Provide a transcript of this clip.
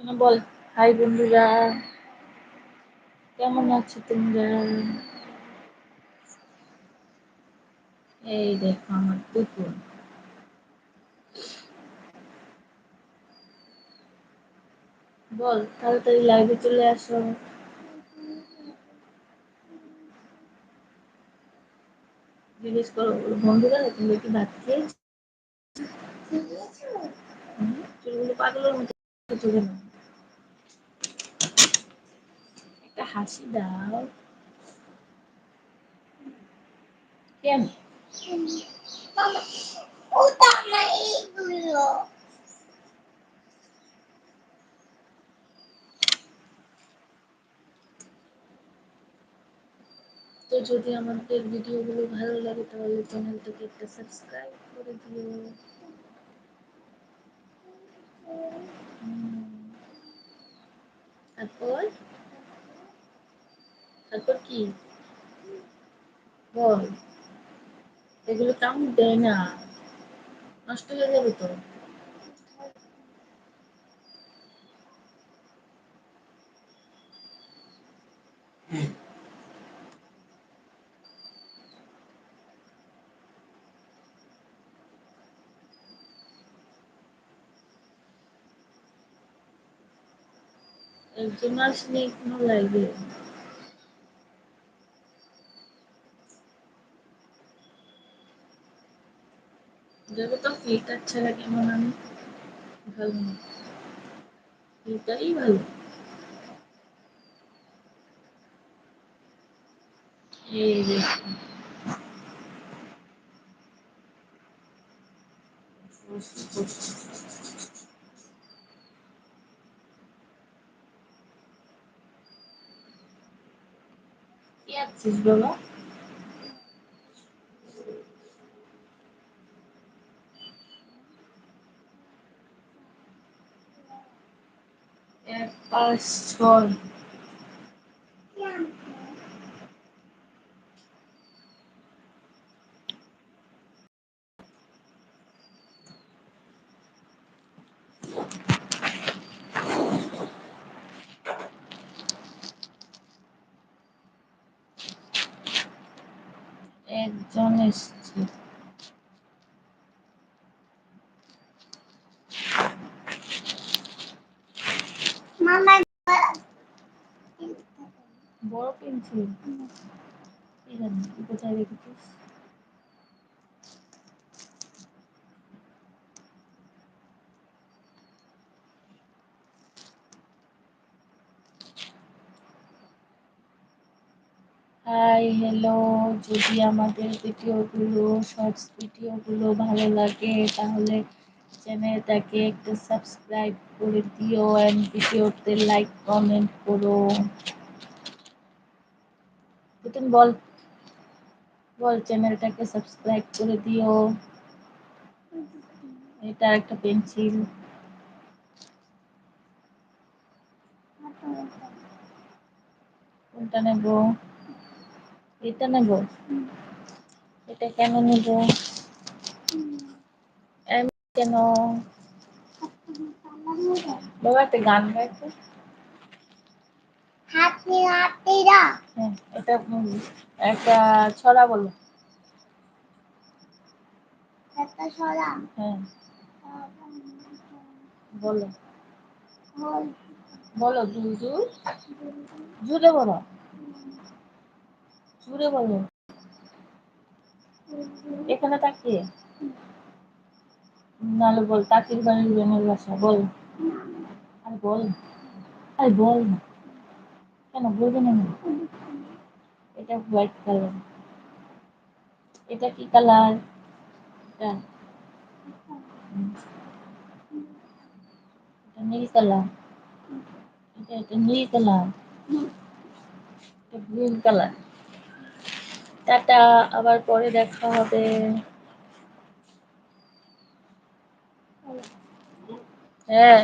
শোনা, বল। হাই বন্ধুরা। কেমন আছো তোমরা? এই দেখো আমার পুতুল বল, তাড়াতাড়ি লাইভে চলে আসো। জিজ্ঞেস করো বন্ধুরা তুমি কি ভাত খেয়েছো? চুলগুলো পাগলের মতো চলে না একটা হাসি দাও কেন তো যদি আমাদের ভিডিওগুলো ভালো লাগে তাহলে চ্যানেলটাকে একটা সাবস্ক্রাইব করে দিও। তারপর? তারপর কি? বল। এগুলো কাউন্ট দেয় না? নষ্ট হয়ে যাবে তো। একজন আসলে কোনো লাগবে দেখো তো ফিল্টার ছাড়া কেমন আমি? ভালো না। ফিল্টারই ভালো। এই কি আছিস বাবা পাঁচ ছয় একজন এসছে বড় পেন্সিল। কোথায় রেখেছিস? হাই হ্যালো যদি আমাদের ভিডিওগুলো শর্টস ভিডিওগুলো ভালো লাগে তাহলে চ্যানেলটাকে একটু সাবস্ক্রাইব করে দিও অ্যান্ড ভিডিওতে লাইক কমেন্ট করো। পুতুন বল বল চ্যানেলটাকে সাবস্ক্রাইব করে দিও। এটা একটা পেন্সিল। কোনটা নেব? এটা নেব। এটা কেন নেব? কেন? বাবা একটা গান গাইছে হাতি হাতিরা। হ্যাঁ এটা একটা ছড়া বলো। একটা ছড়া? হ্যাঁ। বলো। বলো। দুই দুই জুড়ে বলো। জুড়ে বলো। এখানে তাকিয়ে। নাহলে বল তাকির বাড়ির বেনের বাসা, বল। আর বল আর বল না। কেন বলবে না? এটা হোয়াইট কালার এটা কি কালার এটা নীল কালার এটা এটা নীল কালার এটা গ্রিন কালার টাটা, আবার পরে দেখা হবে। হ্যাঁ